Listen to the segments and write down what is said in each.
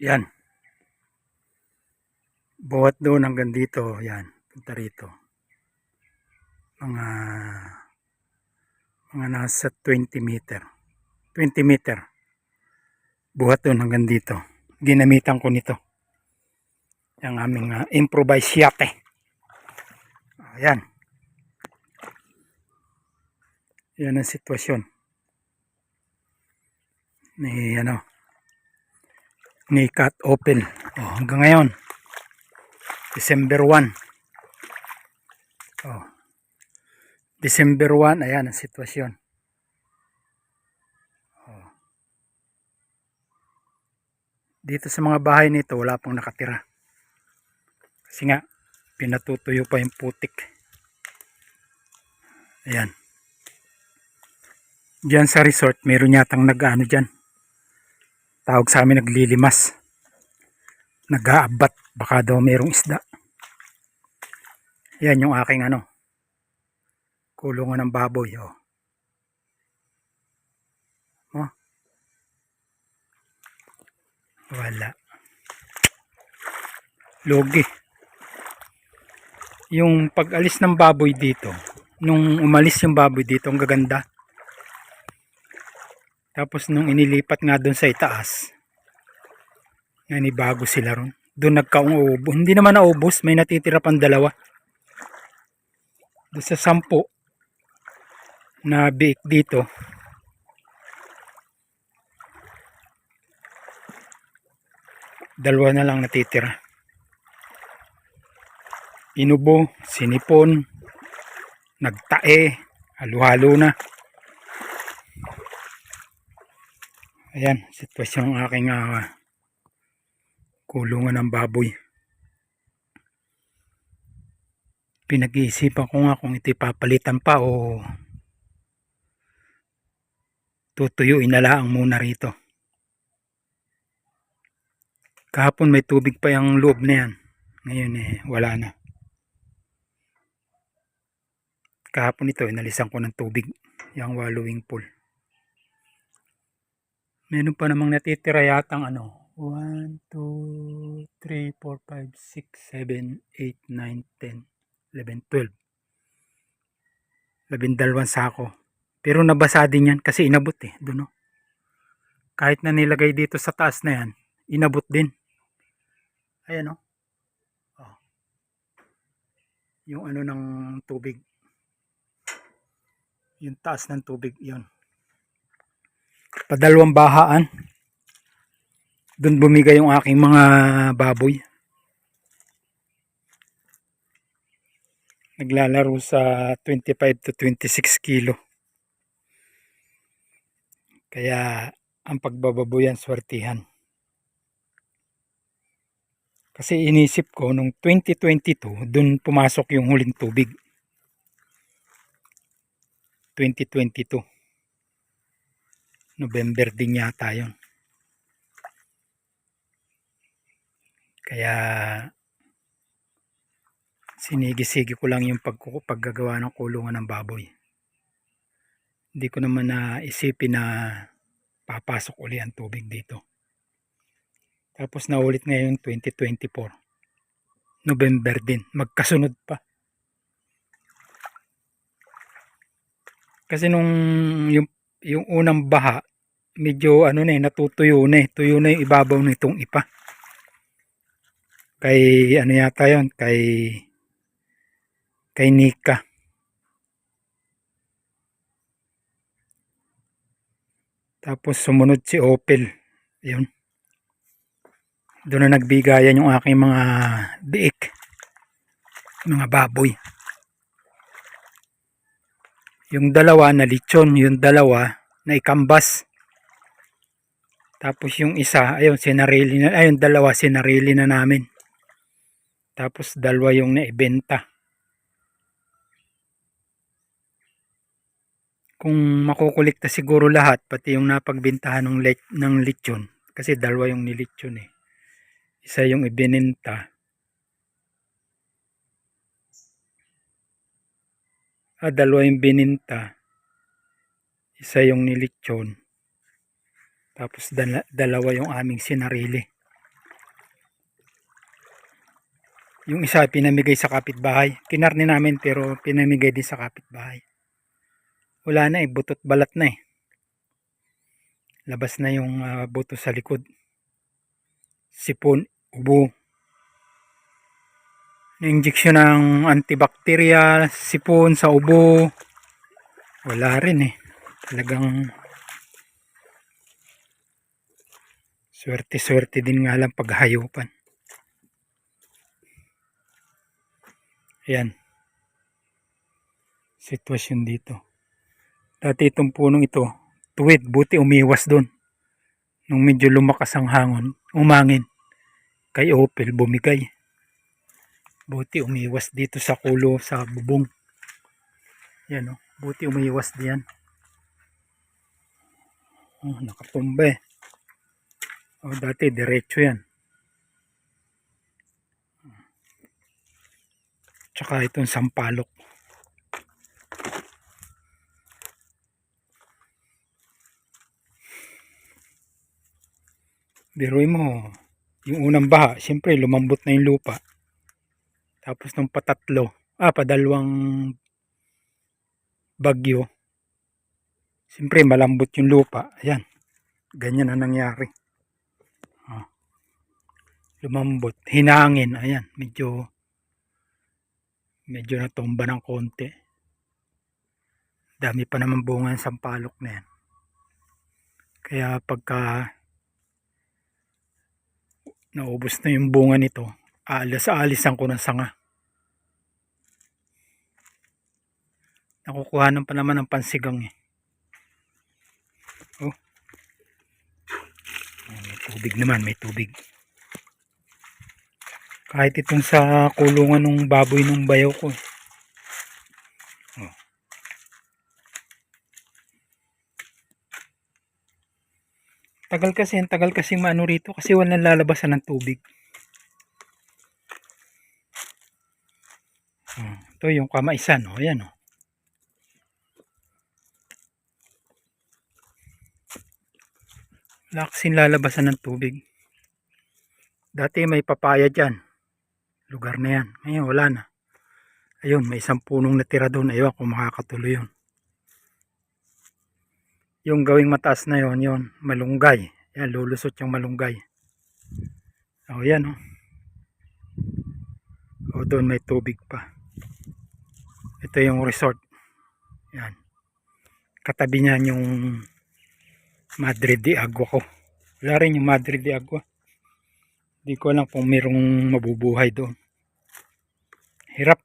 Yan. Buhat doon hanggang dito. Yan. Punta rito. Mga mga nasa 20 meter. 20 meter. Buhat doon hanggang dito. Ginamitan ko nito. Yung aming uh, improvised yate. Ayan. Yan ang sitwasyon. Ni ano ni cut open. Oh, hanggang ngayon. December 1. Oh. December 1, ayan ang sitwasyon. Oh. Dito sa mga bahay nito, wala pong nakatira. Kasi nga, pinatutuyo pa yung putik. Ayan. Diyan sa resort, meron yatang nag-ano dyan. Tawag sa amin naglilimas. Nag-aabat. Baka daw mayroong isda. Yan yung aking ano. Kulungan ng baboy. Oh. Oh. Wala. Logi. Yung pag-alis ng baboy dito, nung umalis yung baboy dito, ang gaganda. Tapos nung inilipat nga doon sa itaas, bago sila ron. Doon nagkaungubos. Hindi naman naubos, may natitira pang dalawa. Doon sa sampu na biik dito. Dalawa na lang natitira. Inubo, sinipon, nagtae, halo-halo na. Ayan, sitwasyon ng aking uh, kulungan ng baboy. Pinag-iisipan ko nga kung ito papalitan pa o tutuyuin na lang muna rito. Kahapon may tubig pa yung loob na yan. Ngayon eh, wala na. Kahapon ito, inalisan ko ng tubig. Yung wallowing pool. Meron pa namang natitira yatang ano. 1, 2, 3, 4, 5, 6, 7, 8, 9, 10, 11, 12. Labindalawang sako. Pero nabasa din yan kasi inabot eh. Doon no? Kahit na nilagay dito sa taas na yan, inabot din. Ayan o. Oh. Yung ano ng tubig. Yung taas ng tubig, yun padalawang bahaan. Doon bumigay yung aking mga baboy. Naglalaro sa 25 to 26 kilo. Kaya ang pagbababoyan swertihan. Kasi inisip ko nung 2022 doon pumasok yung huling tubig. 2022 November din yata yun. Kaya sinigi-sigi ko lang yung pag paggagawa ng kulungan ng baboy. Hindi ko naman naisipin na papasok uli ang tubig dito. Tapos naulit ngayon 2024. November din. Magkasunod pa. Kasi nung yung, yung unang baha, medyo ano na eh, natutuyo na eh. Tuyo na yung ibabaw nitong ipa. Kay ano yata yon kay kay Nika. Tapos sumunod si Opel. Yun. Doon na nagbigayan yung aking mga biik. Mga baboy. Yung dalawa na lechon, yung dalawa na ikambas. Tapos yung isa, ayun, sinarili na, ayun, dalawa, sinarili na namin. Tapos dalawa yung naibenta. kung makukulikta siguro lahat pati yung napagbintahan ng, le- ng lechon kasi dalawa yung nilechon eh isa yung ibinenta ah dalawa yung bininta isa yung nilechon tapos dala- dalawa yung aming sinarili. Yung isa pinamigay sa kapitbahay. Kinarni namin pero pinamigay din sa kapitbahay. Wala na eh butot balat na eh. Labas na yung ah, buto sa likod. Sipon ubo. Na-injection ng antibacterial sipon sa ubo. Wala rin eh. Talagang swerte swerte din nga lang paghayupan ayan. Sitwasyon dito. Dati itong punong ito tuwid buti umiwas doon nung medyo lumakas ang hangin umangin. Kay Opel bumigay. Buti umiwas dito sa kulo sa bubong. Yan o buti umiwas diyan. Oh, nakatumba eh oh, dati diretso yan. Tsaka itong sampalok. Biruin mo yung unang baha siyempre lumambot na yung lupa. Tapos nung patatlo ah padalawang bagyo siyempre malambot yung lupa. Ayan ganyan na nangyari. Lumambot hinangin. Ayan medyo medyo natumba ng konti. Dami pa naman bunga ng sampalok na yan. Kaya pagka naubos na yung bunga nito alas aalisan ko ng sanga. Nakukuha pa naman ng pansigang eh. Oh. Oh, may tubig naman may tubig kahit itong sa kulungan ng baboy ng bayaw ko. Oh. tagal kasi tagal kasi maano rito kasi walang lalabasan ng tubig. Oh, ito yung kamaisan oh, ayan oh. wala lalabasan ng tubig. Dati may papaya dyan lugar na yan. Ngayon wala na. Ayun may isang punong natira doon. Ayun kung makakatuloy yun. Yung gawing mataas na yon yon malunggay. Yan lulusot yung malunggay. O yan o o doon may tubig pa. Ito yung resort. Yan. Katabi niyan yung Madre de Agua ko. Wala rin yung Madre de Agua. Hindi ko alam kung mayroong mabubuhay doon hirap.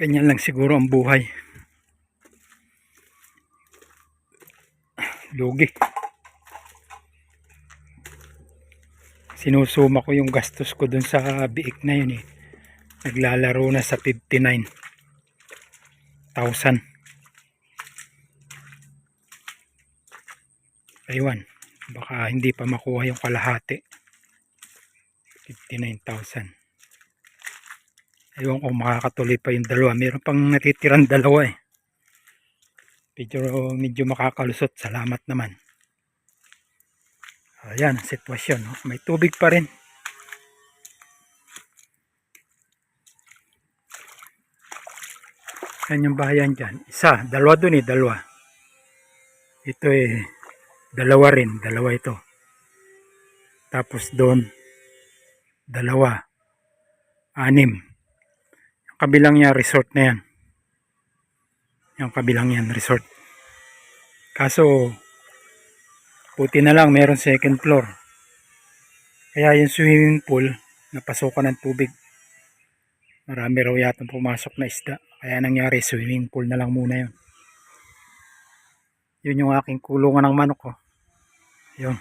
Ganyan lang siguro ang buhay. Lugi. Sinusuma ko yung gastos ko dun sa biik na yun eh. Naglalaro na sa 59,000 aywan baka hindi pa makuha yung kalahati 59,000 Ewan kung makakatuloy pa yung dalawa. Meron pang natitirang dalawa eh. Medyo, medyo makakalusot. Salamat naman. Ayan, sitwasyon. No? May tubig pa rin. Yan yung bahayan dyan. Isa, dalawa dun eh, dalawa. Ito eh, dalawa rin. Dalawa ito. Tapos doon, dalawa. Anim kabilang niya resort na yan yung kabilang yan resort kaso puti na lang meron second floor kaya yung swimming pool napasukan ng tubig marami raw yata pumasok na isda kaya nangyari swimming pool na lang muna yun yun yung aking kulungan ng manok ko yun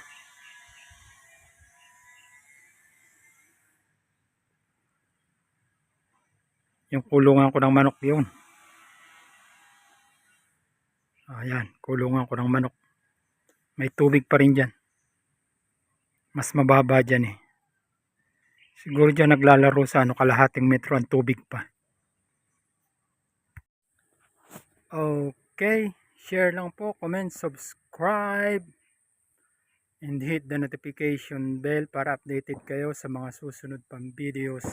Yung kulungan ko ng manok yun. Ayan, kulungan ko ng manok. May tubig pa rin dyan. Mas mababa dyan eh. Siguro dyan naglalaro sa ano, kalahating metro ang tubig pa. Okay, share lang po, comment, subscribe, and hit the notification bell para updated kayo sa mga susunod pang videos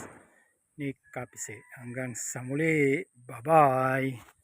ni Kapise. Hanggang sa muli, bye-bye!